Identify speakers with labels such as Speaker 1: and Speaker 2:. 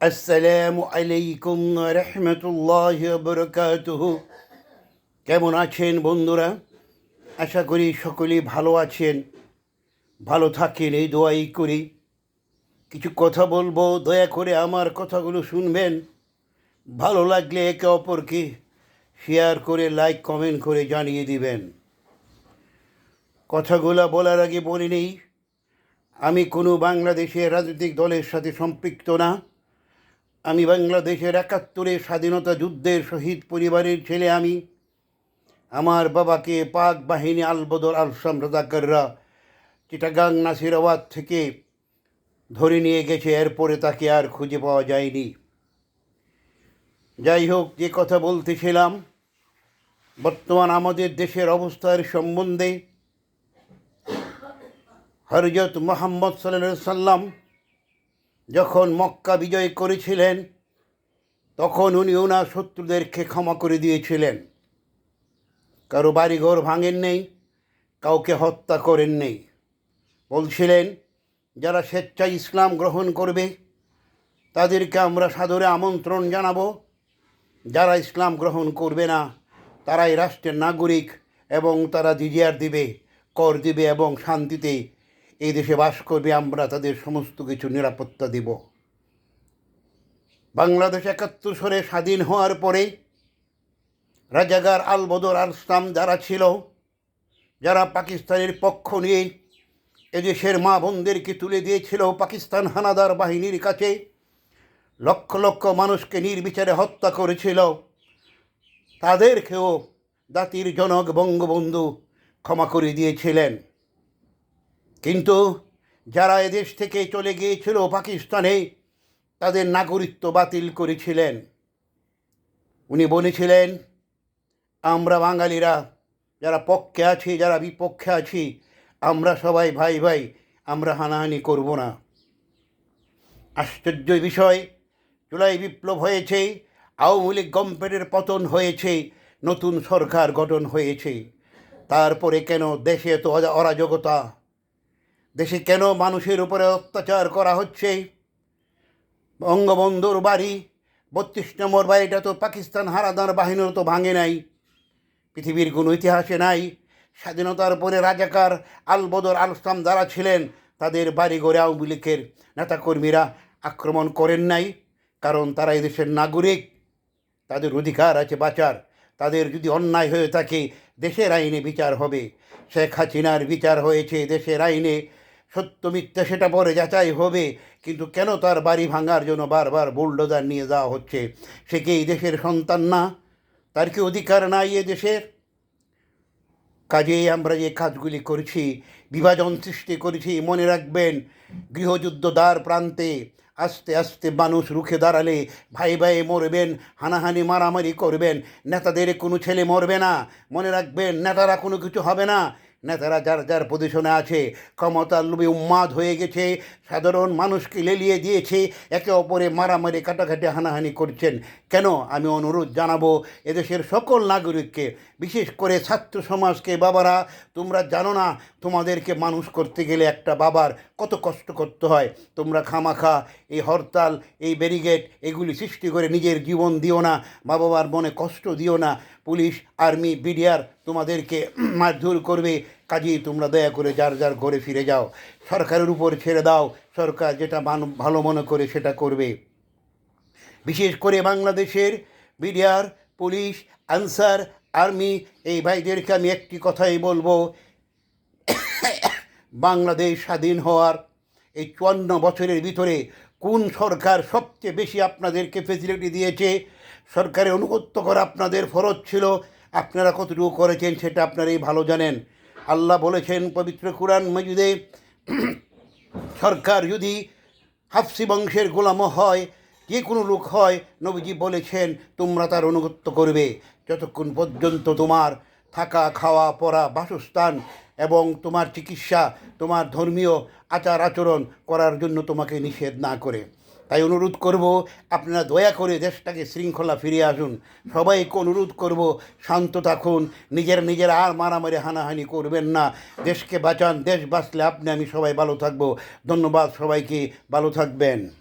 Speaker 1: আসসালামু আলাইকুম রহমতুল্লাহ বরকাতুহ কেমন আছেন বন্ধুরা আশা করি সকলেই ভালো আছেন ভালো থাকেন এই দোয়াই করি কিছু কথা বলব দয়া করে আমার কথাগুলো শুনবেন ভালো লাগলে একে অপরকে শেয়ার করে লাইক কমেন্ট করে জানিয়ে দিবেন কথাগুলো বলার আগে বলে নেই আমি কোনো বাংলাদেশের রাজনৈতিক দলের সাথে সম্পৃক্ত না আমি বাংলাদেশের একাত্তরে স্বাধীনতা যুদ্ধের শহীদ পরিবারের ছেলে আমি। আমার বাবাকে পাক বাহিনী আলবদর আলসাম রাজাকাররা চিটাগাং নাসিরাবাদ থেকে ধরে নিয়ে গেছে, এরপরে তাকে আর খুঁজে পাওয়া যায়নি। যাই হোক, যে কথা বলতেছিলাম, বর্তমান আমাদের দেশের অবস্থার সম্বন্ধে হরজত মোহাম্মদ সাল্লা সাল্লাম যখন মক্কা বিজয় করেছিলেন, তখন উনি ওনার শত্রুদেরকে ক্ষমা করে দিয়েছিলেন। কারও বাড়িঘর ভাঙেন নেই, কাউকে হত্যা করেন নেই। বলছিলেন, যারা স্বেচ্ছায় ইসলাম গ্রহণ করবে, তাদেরকে আমরা সাদরে আমন্ত্রণ জানাব। যারা ইসলাম গ্রহণ করবে না, তারাই রাষ্ট্রের নাগরিক এবং তারা জিজিয়ার দিবে, কর দিবে এবং শান্তিতে এই দেশে বাস করবে আমরা তাদের সমস্ত কিছু নিরাপত্তা দেব। বাংলাদেশ একাত্তর সরে স্বাধীন হওয়ার পরে রাজাগার আল বদর আল ইসলাম যারা ছিল, যারা পাকিস্তানের পক্ষ নিয়ে এদেশের মা বোনদেরকে তুলে দিয়েছিল পাকিস্তান হানাদার বাহিনীর কাছে, লক্ষ লক্ষ মানুষকে নির্বিচারে হত্যা করেছিল। তাদেরকেও জাতির জনক বঙ্গবন্ধু ক্ষমা করে দিয়েছিলেন। কিন্তু যারা এদেশ থেকে চলে গিয়েছিল পাকিস্তানে, তাদের নাগরিকত্ব বাতিল করেছিলেন। উনি বলেছিলেন, আমরা বাঙালিরা, যারা পক্ষে আছি, যারা বিপক্ষে আছি, আমরা সবাই ভাই ভাই, আমরা হানাহানি করব না। আশ্চর্য বিষয়, জুলাই বিপ্লব হয়েছে, আওয়ামী লীগ গম্পেটের পতন হয়েছে, নতুন সরকার গঠন হয়েছে। তারপরে কেন দেশে তো অরা- অরাজকতা? দেশে কেন মানুষের উপরে অত্যাচার করা হচ্ছে? বঙ্গবন্ধুর বাড়ি, বত্রিশ নম্বর বাড়িটা তো পাকিস্তান হারাদার বাহিনীর তো ভাঙে নাই। পৃথিবীর কোনো ইতিহাসে নাই। স্বাধীনতার পরে রাজাকার আল বদর আল ইসলাম যারা ছিলেন, তাদের বাড়ি ঘরে আওয়ামী লীগের নেতাকর্মীরা আক্রমণ করেন নাই, কারণ তারা এদেশের নাগরিক। তাদের অধিকার আছে বাঁচার। তাদের যদি অন্যায় হয়ে থাকে, দেশের আইনে বিচার হবে। শেখ হাসিনার বিচার হয়েছে দেশের আইনে। সত্য মিথ্যা সেটা পরে যাচাই হবে। কিন্তু কেন তার বাড়ি ভাঙার জন্য বারবার বুলডোজার নিয়ে যাওয়া হচ্ছে? সে কি এই দেশের সন্তান না? তার কি অধিকার নাই এ দেশের? কাজেই আমরা যে কাজগুলি করছি, বিভাজন সৃষ্টি করেছি, মনে রাখবেন, গৃহযুদ্ধ দ্বার প্রান্তে আস্তে আস্তে মানুষ রুখে দাঁড়ালে ভাই ভাই মরবেন, হানাহানি মারামারি করবেন, নেতাদের কোনো ছেলে মরবে না, মনে রাখবেন, নেতারা কোনো কিছু হবে না। নেতারা যার যার পজিশনে আছে, ক্ষমতার লোভে উন্মাদ হয়ে গেছে, সাধারণ মানুষকে লেলিয়ে দিয়েছে, একে অপরে মারামারি, কাটাকাটি, হানাহানি করছেন। কেন? আমি অনুরোধ জানাব, এদেশের সকল নাগরিককে, বিশেষ করে ছাত্র সমাজকে, বাবারা, তোমরা জানো না, তোমাদেরকে মানুষ করতে গেলে একটা বাবার কত কষ্ট করতে হয়। তোমরা খামাখা, এই হরতাল, এই ব্যারিগেড এগুলি সৃষ্টি করে নিজের জীবন দিও না মা বাবার মনে কষ্ট দিও না। পুলিশ আর্মি, বিডিআর তোমাদেরকে মারধর করবে। কাজেই তোমরা দয়া করে যার যার ঘরে ফিরে যাও। সরকারের উপর ছেড়ে দাও। সরকার যেটা ভালো মনে করে সেটা করবে। বিশেষ করে বাংলাদেশের বিডিআর, পুলিশ, আনসার, আর্মি, এই ভাইদেরকে আমি একটি কথাই বলব। বাংলাদেশ স্বাধীন হওয়ার এই চুয়ান্ন বছরের ভিতরে কোন সরকার সবচেয়ে বেশি আপনাদেরকে ফেসিলিটি দিয়েছে? সরকারের অনুগত্য করা আপনাদের ফরজ ছিল। আপনারা কতটুকু করেছেন সেটা আপনারাই ভালো জানেন। আল্লাহ বলেছেন, পবিত্র কোরআন মজিদে সরকার যদি হাফসি বংশের গোলামও হয়, যে কোনো লোক হয়, নবীজি বলেছেন, তোমরা তার অনুগত্য করবে। যতক্ষণ পর্যন্ত তোমার থাকা, খাওয়া, পড়া, বাসস্থান এবং তোমার চিকিৎসা, তোমার ধর্মীয় আচার আচরণ করার জন্য তোমাকে নিষেধ না করে। তাই অনুরোধ করব, আপনারা দয়া করে দেশটাকে শৃঙ্খলা ফিরে আসুন। সবাইকে অনুরোধ করব, শান্ত থাকুন, নিজের নিজের আর মারামারি হানাহানি করবেন না। দেশকে বাঁচান, দেশ বাঁচলে আপনি, আমি সবাই ভালো থাকব। ধন্যবাদ সবাইকে, ভালো থাকবেন।